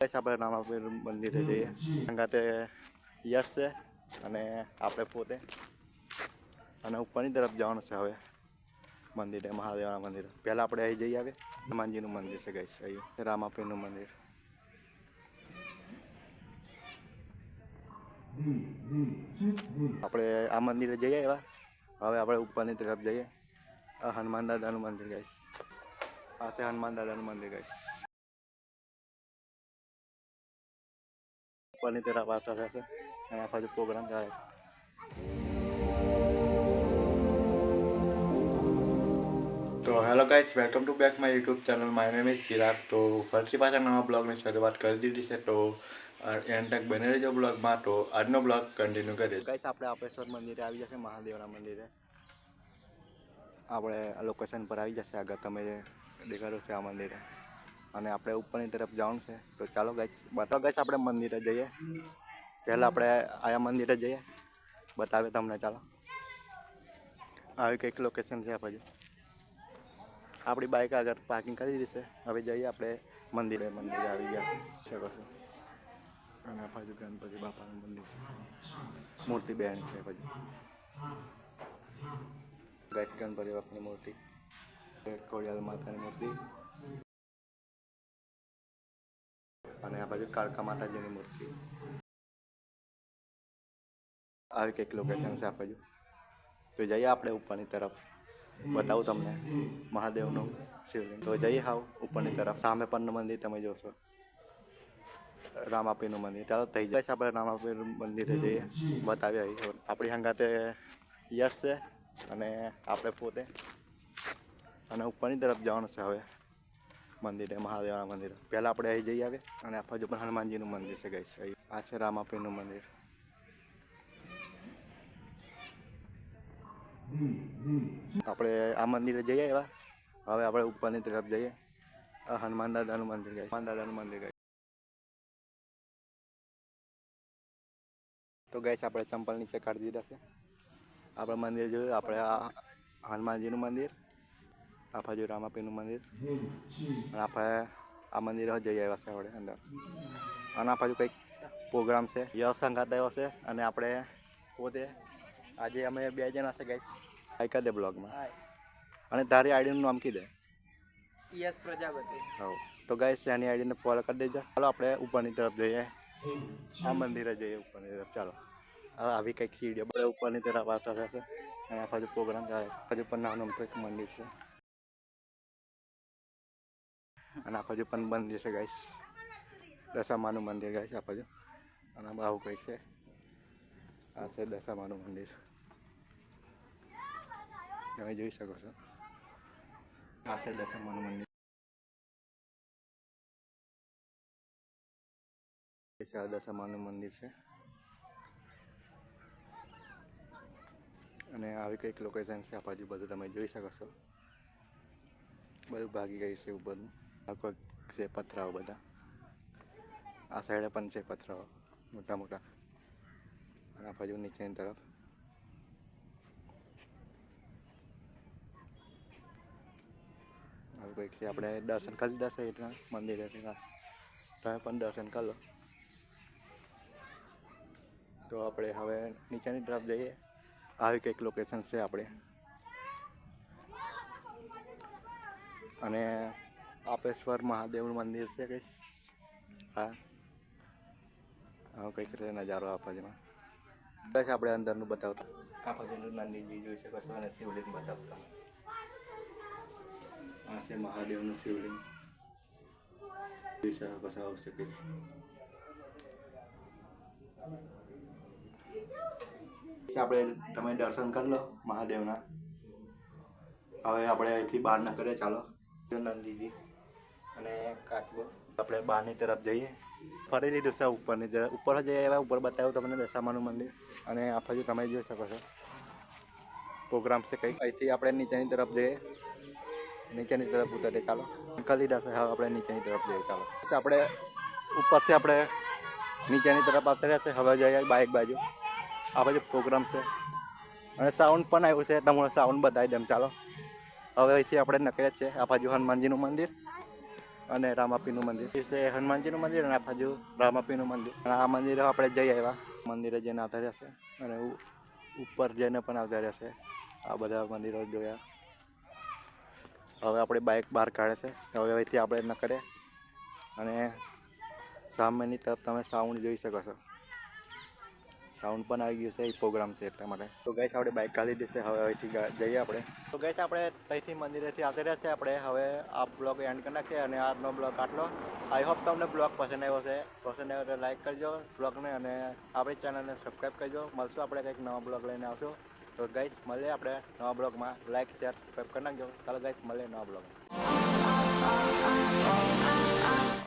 આપણે રામાપીર મંદિરે જઈએ સંગાતે યશ છે અને આપણે પોતે. અને ઉપરની તરફ જવાનું છે હવે મંદિરે મહાદેવના મંદિર. પહેલાં આપણે અહીં જઈ આવે હનુમાનજીનું મંદિર છે ગઈશ અહીં રામાપીરનું મંદિર. આપણે આ મંદિરે જઈએ એવા હવે આપણે ઉપરની તરફ જઈએ. આ હનુમાન દાદાનું મંદિર ગઈશ આ છે હનુમાન દાદાનું મંદિર ગઈશ ઉપરની તરફ આવતા રહેશે અને આ બાજુ પ્રોગ્રામ ચાલે છે તો hello guys welcome to back my YouTube channel my name is Chirag તો ફરીથી પાછા નવા બ્લોગની શરૂઆત કરી દીધી છે તો એન્ડ તક બને રહેજો બ્લોગમાં તો આજનો બ્લોગ કન્ટિન્યુ કરીએ ગાઈસ આપણે આપેશ્વર મંદિરે આવી જશે મહાદેવના મંદિરે આપણે આ લોકેશન પર આવી જશે આગળ તમે જે દેખાડો છે આ મંદિરે અને આપણે ઉપરની તરફ જવાનું છે. તો ચાલો ગાઈશ બતાવો ગાઈશ આપણે મંદિરે જઈએ. પહેલાં આપણે આયા મંદિરે જઈએ. બતાવે તમને, ચાલો. આવી કંઈક લોકેશન છે આ બાજુ આપણી બાઇક આગળ પાર્કિંગ કરી દીધી છે. હવે જઈએ આપણે મંદિરે. મંદિરે આવી ગયા છે. કશું અને આ બાજુ ગણપતિ બાપાનું મંદિર છે. મૂર્તિ બેન છે પછી ગાઈશ ગણપતિ બાપાની મૂર્તિ. કોડિયાલ માતાની મૂર્તિ. બાજુ કાળકા માતાજીની મૂર્તિ. આવી કંઈક લોકેશન છે આ બાજુ. તો જઈએ આપણે ઉપરની તરફ. બતાવું તમને મહાદેવનું શિવલિંગ. તો જઈએ હાવ ઉપરની તરફ. સામે પણ મંદિર તમે જોશો. રામાપીનું મંદિર. ચાલો, થઈ જાય છે આપણે રામાપીર મંદિરે જઈએ. બતાવીએ આપણી હંગાતે યશ છે અને આપણે પોતે. અને ઉપરની તરફ જવાનું છે હવે. મંદિરે મહાદેવના મંદિર. પહેલાં આપણે અહીં જઈ આવીએ અને આ બાજુ પણ હનુમાનજીનું મંદિર છે ગઈશ આ છે રામાપીરનું મંદિર. આપણે આ મંદિરે જઈએ એવા હવે આપણે ઉપરની તરફ જઈએ. હનુમાન દાદાનું મંદિર ગઈ હનુમાન દાદાનું મંદિર ગઈ તો ગઈશ આપણે ચંપલ નીચે કાઢી દીધા છે. આપણે મંદિર જોયું. આપણે આ હનુમાનજીનું મંદિર. આ બાજુ રામાપીનું મંદિર અને આપણે આ મંદિર જઈ આવ્યા છે આપણે અંદર અને આ બાજુ કંઈક પ્રોગ્રામ છે યશ સંઘાત આવ્યો છે અને આપણે પોતે આજે અમે બે જણા છે ગાઈસ આઈકા દે બ્લોગમાં અને તારી આઈડીનું નામ કીધે યસ પ્રજાપતિ હવ તો ગાઈસ એની આઈડીને ફોલો કરી દેજો ચાલો આપણે ઉપરની તરફ જઈએ આ મંદિરે જઈએ ઉપરની તરફ ચાલો હવે આવી કંઈક સીડીઓ બધા ઉપરની તરફ આવતા રહેશે અને આ બાજુ પ્રોગ્રામ ચાલે હજુ પણ નાનું એક મંદિર છે અને આ બાજુ પણ મંદિર છે ગાઈશ દશામાનું મંદિર ગાઈસ આ બાજુ અને આવું કંઈક છે. આ છે દશામાનું મંદિર. તમે જોઈ શકો છો. આ છે દશામાનું મંદિર. આ દશામાનું મંદિર છે. અને આવી કંઈક લોકેશન છે આ બાજુ, બધું તમે જોઈ શકો છો. બધું ભાગી ગયું છે ઉપરનું. આ કોઈક છે પથરાઓ બધા. આ સાઈડે પણ છે પથરાઓ, મોટા મોટા. અને બાજુ નીચેની તરફ. આવું કંઈક છે, આપણે દર્શન કરી લીધા છે એટલા મંદિરે તમે પણ દર્શન કરી લો. તો આપણે હવે નીચેની તરફ જઈએ. આવી કંઈક લોકેશન છે આપણે. અને આપેશ્વર મહાદેવનું મંદિર છે કંઈક હા આવો કંઈક છે નજારો આ બાજુમાં બસ આપણે અંદરનું બતાવતા આ બાજુનું નંદીજી જોઈ શકો છો અને શિવલિંગ બતાવતા આ છે મહાદેવનું શિવલિંગ જોઈ શકો છો આવશે કંઈક આપણે તમે દર્શન કરી લો મહાદેવના હવે આપણે અહીંથી બહાર ના કરીએ ચાલો નંદીજી અને કાચબો. આપણે બહારની તરફ જઈએ. ફરીથી લીધું ઉપરની તરફ. ઉપર જઈએ એવા ઉપર બતાવ્યું તમને દશામાનું મંદિર. અને આ બાજુ તમે જોઈ શકો છો. પ્રોગ્રામ છે કંઈક. અહીંથી આપણે નીચેની તરફ જઈએ. નીચેની તરફ ઉતરીએ. ચાલો. લીધા છે. હવે આપણે નીચેની તરફ જઈએ. ચાલો. આપણે ઉપરથી આપણે નીચેની તરફ આવતા છે હવે જઈએ બાઇક બાજુ. આ બાજુ પ્રોગ્રામ છે. અને સાઉન્ડ પણ આવ્યું છે. તમને સાઉન્ડ બતાવી દેમ ચાલો. હવે અહીંથી આપણે નકળે જ છે આ બાજુ હનુમાનજીનું મંદિર. અને રામાપીનું મંદિર. છે હનુમાનજીનું મંદિર અને આ બાજુ રામાપીનું મંદિર. અને આ મંદિરે આપણે જઈ આવ્યા. મંદિરે જઈને આવતા રહેશે અને ઉપર જઈને પણ આવતા રહેશે આ બધા મંદિરો જોયા. હવે આપણે બાઇક બહાર કાઢે છે. હવે અહીંથી આપણે ન કરે અને સામેની તરફ તમે સાઉન્ડ જોઈ શકો છો. સાઉન્ડ પણ આવી ગયું છે, એ પ્રોગ્રામ છે એટલા માટે. તો ગઈશ આપણે બાઇક કાઢી દેશે હવે અહીંથી જઈએ આપણે. તો ગઈશ આપણે ત્યાંથી મંદિરેથી આવતા રહ્યા છે આપણે. હવે આ બ્લોગ એન્ડ કરી નાખીએ અને આજનો બ્લોગ આટલો. આઈ હોપ તમને બ્લોગ પસંદ આવ્યો છે પસંદ આવ્યો તો લાઈક કરજો બ્લોગને અને આપણી ચેનલને સબસ્ક્રાઈબ કરજો. મળશું આપણે કંઈક નવા બ્લોગ લઈને આવશું. તો ગઈશ મળીએ આપણે નવા બ્લોગમાં લાઈક શેર સબસ્ક્રાઈબ કરી નાખજો. ચાલો ગઈશ મળીએ નવા બ્લોગ